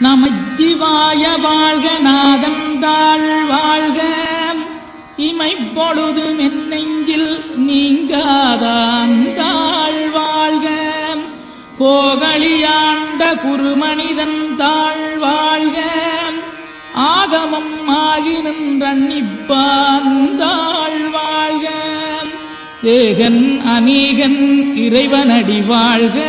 நமச்சிவாய வாழ்க நாதந்தாள் வாழ்க. இமை பொழுது மென்னெஞ்சில் நீங்காதான் தாழ் வாழ்க. கோகலியாண்ட குருமனிதன் தாழ் வாழ்க. ஆகமம் ஆகி நின்றன்னிப்பான் தாழ் வாழ்க. ஏகன் அநீகன் இறைவனடி வாழ்க.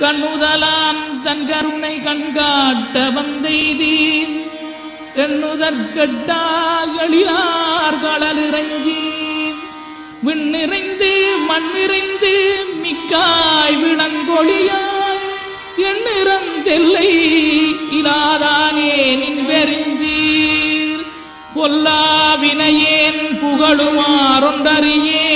யான். கண்ணுதலாம் தன் கருணை கண்காட்ட வந்தெய்தீன் எண்ணுதற்கட்டாகளிலார் கடலிறங்கி விண்ணிறைந்து மண்ணிறைந்து மிக்காய் விளங்கொழியாய் எண்ணிறந்தெல்லை இலாதானே நின் வெறிந்தீர். பொல்லாவினையேன் புகழுமாறொன்றறியே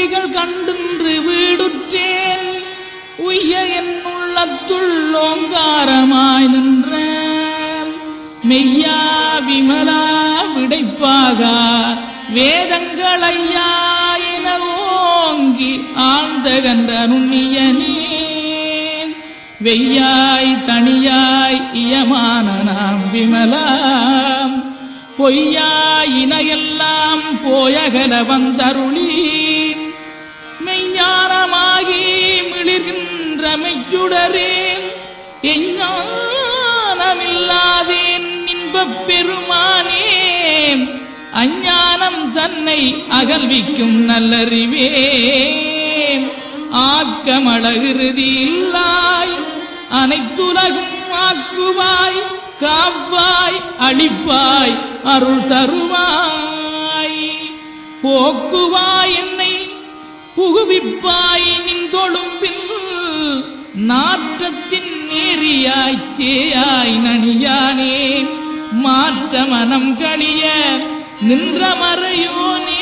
பொன்னடிகள் கண்டின்று வீடுற்றேன். உய்ய என் உள்ளத்துள் ஓங்காரமாய் நின்ற மெய்யா விமலா விடைப்பாக வேதங்களையா என ஓங்கி ஆழ்ந்தகன்ற நுண்ணியனே வெய்யாய் தனியாய் இயமான நாம் விமலாம். பொய்யாயினையெல்லாம் போயகல வந்தருளீ மெய்ஞானமாகி மிளிர்கின்ற எஞ்ஞானமில்லாதேன் இன்பப் பெருமானே அஞ்ஞானம் தன்னை அகல்விக்கும் நல்லறிவே. ஆக்கமழகிருதி இல்லாய் அனைத்துலகும் ஆக்குவாய் காப்பாய் அழிப்பாய் அருள் தருவாய். போக்குவாய் என்னை புகுவிப்பாய் நின் தொழும்பில் நாற்றத்தின் நேரியாய்ச்சேயாய் நனியானேன் மாற்ற மனம் கழிய நின்ற மறையோனே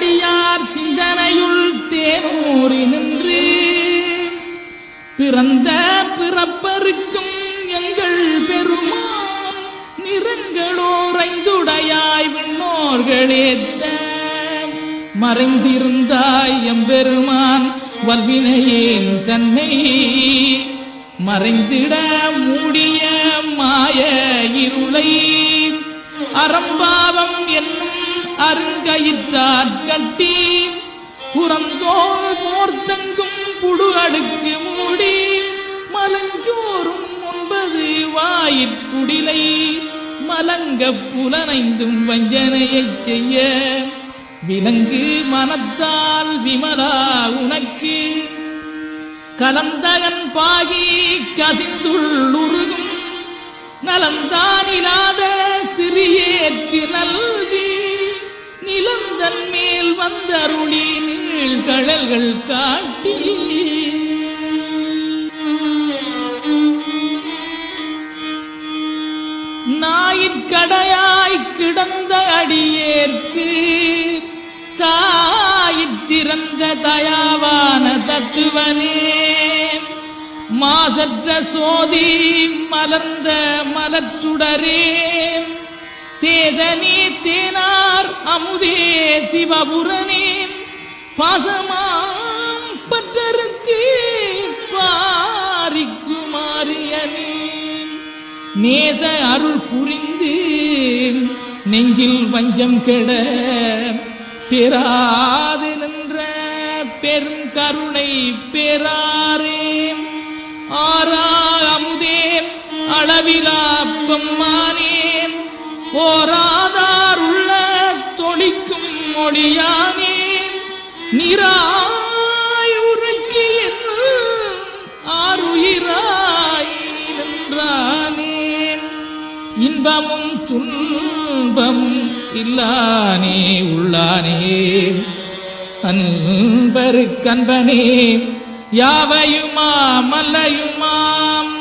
அடியார் சிந்தனையுள் தேனூறி நின்று பிறந்த பிறப்பருக்கும் எங்கள் பெருமான் நிறங்களோரைந்துடையாய் விண்ணோர்களேத்த. மறைந்திருந்தாய் எம்பெருமான் வல்வினையின் தன்னை மறைந்திட மூடிய மாய இருளை. அறம்பாவம் என்னும் அருங்கயிற்றார் கட்டி. புறந்தோல் போர்த்தங்கும் புடு அடுக்கு மூடி. மலஞ்சோறும் ஒன்பது வாயிற்குடிலை மலங்க புலனைந்தும் வஞ்சனையைச் செய்ய. விலங்கு மனத்தால் விமலா உனக்கு. கலந்தகன் பாகி கதிந்துள்ளுருகும் நலம்தானிலாத சிறியேற்கு நல்ல நிலந்தன் மேல் வந்தருளி நீழ்கழல்கள் காட்டி. நாயிற்கடையாய் கிடந்த அடியேற்கு தாயிற்றிறந்த தயாவான தத்துவனே. மாசற்ற சோதி மலர்ந்த மலச்சுடரே தேதனே தேனார் அமுதே சிவபுரனே பாசமாம் பற்றருக்கு பாரிக்குமாரியனின் நேச அருள் புரிந்து நெஞ்சில் வஞ்சம் கெட பெறாது நின்ற பெரும் கருணை பெறாரே. ஆறா அமுதே அளவிலா பெம்மானே. போராதார் உள்ள தொழிக்கும் மொழியானே நிராயுரைக்கு ஆறுயிராய் நின்றானேன் இன்பமும் துன்பமும் இல்லானே உள்ளானே. அன்பரு கண்பனே யாவையுமா மல்லையுமாம்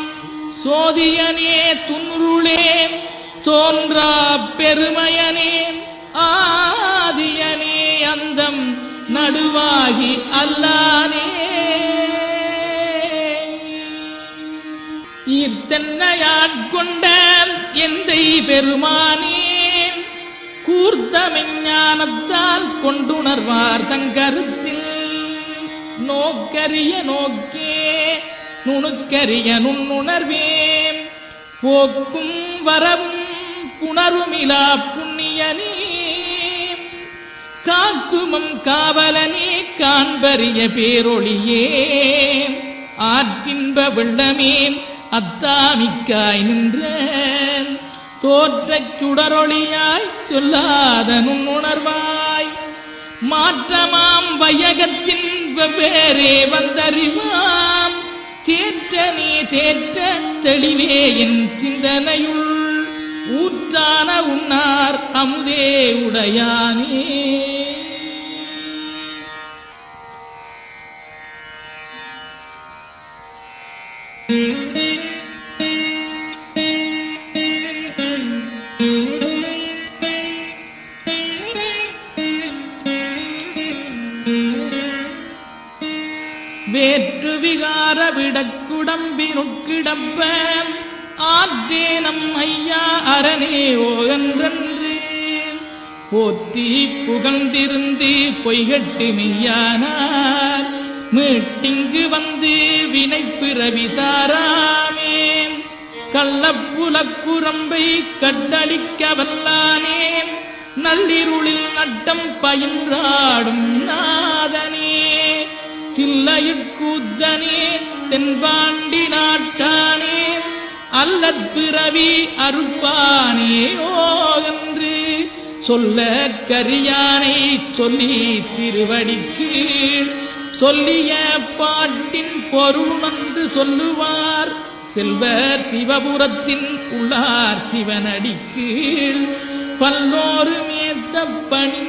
சோதியனே துன்றுளேன் தோன்றா பெருமையனேன் ஆதியனே அந்தம் நடுவாகி அல்லானே. ஈர்த்தென்னையாட்கொண்ட எந்தை பெருமானே கூர்த்தமெஞ்ஞானத்தால் கொண்டுணர்வார் தங்கருத்தில். நோக்கரிய நோக்கே நுணுக்கரிய நுண்ணுணர்வேன். போக்கும் வரவும் புணருமிலா புண்ணியனே காக்குமம் காவலனே காண்பறிய பேரொழியே. ஆற்றின்ப வெள்ளமேன் அத்தாமிக்காய் நின்ற. தோற்றச் சுடரொளியாய் சொல்லாத நுண்ணுணர்வாய் மாற்றமாம் வையகத்தின் வெவ்வேறே வந்தறிவாம். தேற்றனே தேற்ற தெளிவே என் சிந்தனையுள். ஊற்றான உன்னார் அமுதே உடையானே. வேற்று விகார விடக்குடம்பினுக்கிடப்ப ஆற்றே நம் ஐயா அரணே ஓகன்றன்று. போத்தி புகழ்ந்திருந்து பொய்கட்டு மெய்யானார். மீட்டிங்கு வந்து வினை பிறவி தாராமே. கள்ளப்புலக்குரம்பை கட்டளிக்க வல்லானேன் நள்ளிருளில் நட்டம் பயின்றாடும் நாதனே. தில்லையிற்கூத்தனே தென்பாண்டி நாட்டானே. அல்லற் பிறவி அருப்பானே என்று சொல்ல கரியானை சொல்லி திருவடிக்கு சொல்லிய பாட்டின் பொருள் வந்து சொல்லுவார். செல்வ சிவபுரத்தின் உள்ளார் சிவனடிக்கு பல்லோரு மேத்த பணி